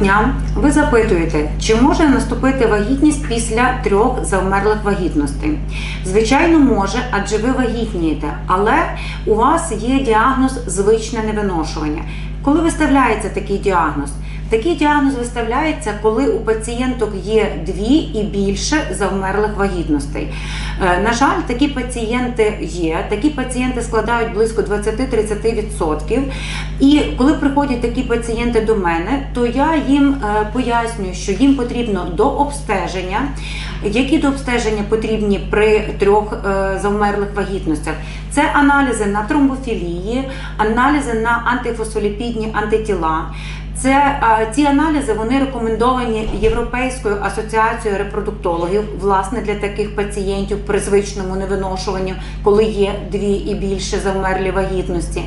Дня! Ви запитуєте, чи може наступити вагітність після трьох завмерлих вагітностей? Звичайно, може, адже ви вагітнієте, але у вас є діагноз звичне невиношування. Коли виставляється такий діагноз? Такий діагноз виставляється, коли у пацієнток є дві і більше завмерлих вагітностей. Е, На жаль, такі пацієнти є. Такі пацієнти складають близько 20-30%. І коли приходять такі пацієнти до мене, то я їм е, пояснюю, що їм потрібно до обстеження. Які до обстеження потрібні при трьох е, завмерлих вагітностях? Це аналізи на тромбофілії, аналізи на антифосфоліпідні антитіла. Це е, ці аналізи вони рекомендовані Європейською асоціацією репродуктологів, власне, для таких пацієнтів при звичному невиношуванні, коли є дві і більше завмерлі вагітності.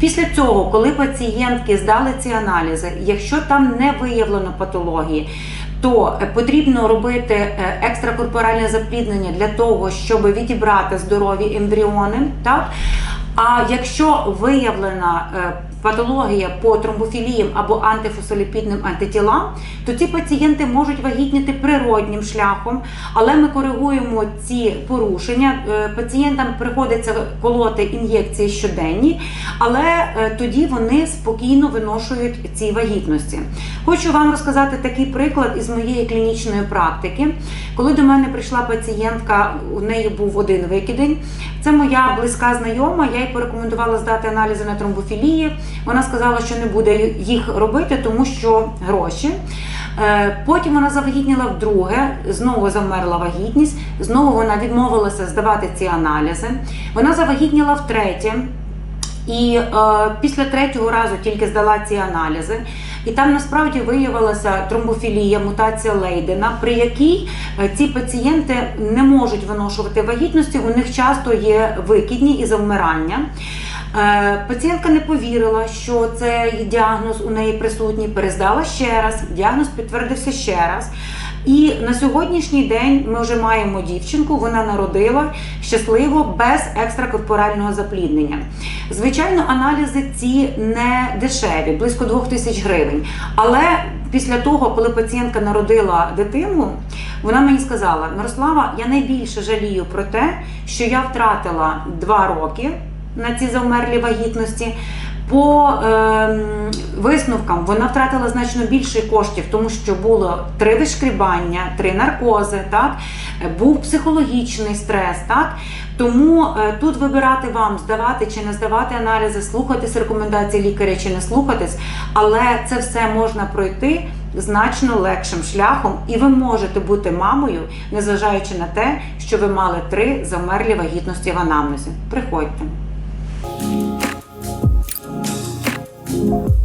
Після цього, коли пацієнтки здали ці аналізи, якщо там не виявлено патології, то е, потрібно робити е, екстракорпоральне запліднення для того, щоб відібрати здорові ембріони. Так? А якщо виявлена патологія по тромбофіліям або антифосфоліпідним антитілам, то ці пацієнти можуть вагітніти природнім шляхом, але ми коригуємо ці порушення. Е, Пацієнтам приходиться колоти ін'єкції щоденні, але е, тоді вони спокійно виношують ці вагітності. Хочу вам розказати такий приклад із моєї клінічної практики. Коли до мене прийшла пацієнтка, у неї був один викидень. Це моя близька знайома. Я їй порекомендувала здати аналізи на тромбофілії. Вона сказала, що не буде їх робити, тому що гроші. Е, Потім вона завагітніла вдруге, знову замерла вагітність, знову вона відмовилася здавати ці аналізи. Вона завагітніла втретє. І е, після третього разу тільки здала ці аналізи, і там насправді виявилася тромбофілія, мутація Лейдена, при якій е, ці пацієнти не можуть виношувати вагітності, у них часто є викидні і завмирання. Е, Пацієнтка не повірила, що цей діагноз у неї присутній, перездала ще раз, діагноз підтвердився ще раз. І на сьогоднішній день ми вже маємо дівчинку, вона народила щасливо без екстракорпорального запліднення. Звичайно, аналізи ці не дешеві, близько 2 тисяч гривень. Але після того, коли пацієнтка народила дитину, вона мені сказала: Мирослава, я найбільше жалію про те, що я втратила 2 роки на ці завмерлі вагітності. По ем, висновкам вона втратила значно більше коштів, тому що було три вишкрібання, три наркози, так е, був психологічний стрес. Так тому е, тут вибирати вам, здавати чи не здавати аналізи, слухатись рекомендації лікаря чи не слухатись, але це все можна пройти значно легшим шляхом, і ви можете бути мамою, незважаючи на те, що ви мали три замерлі вагітності в анамнезі. Приходьте. Música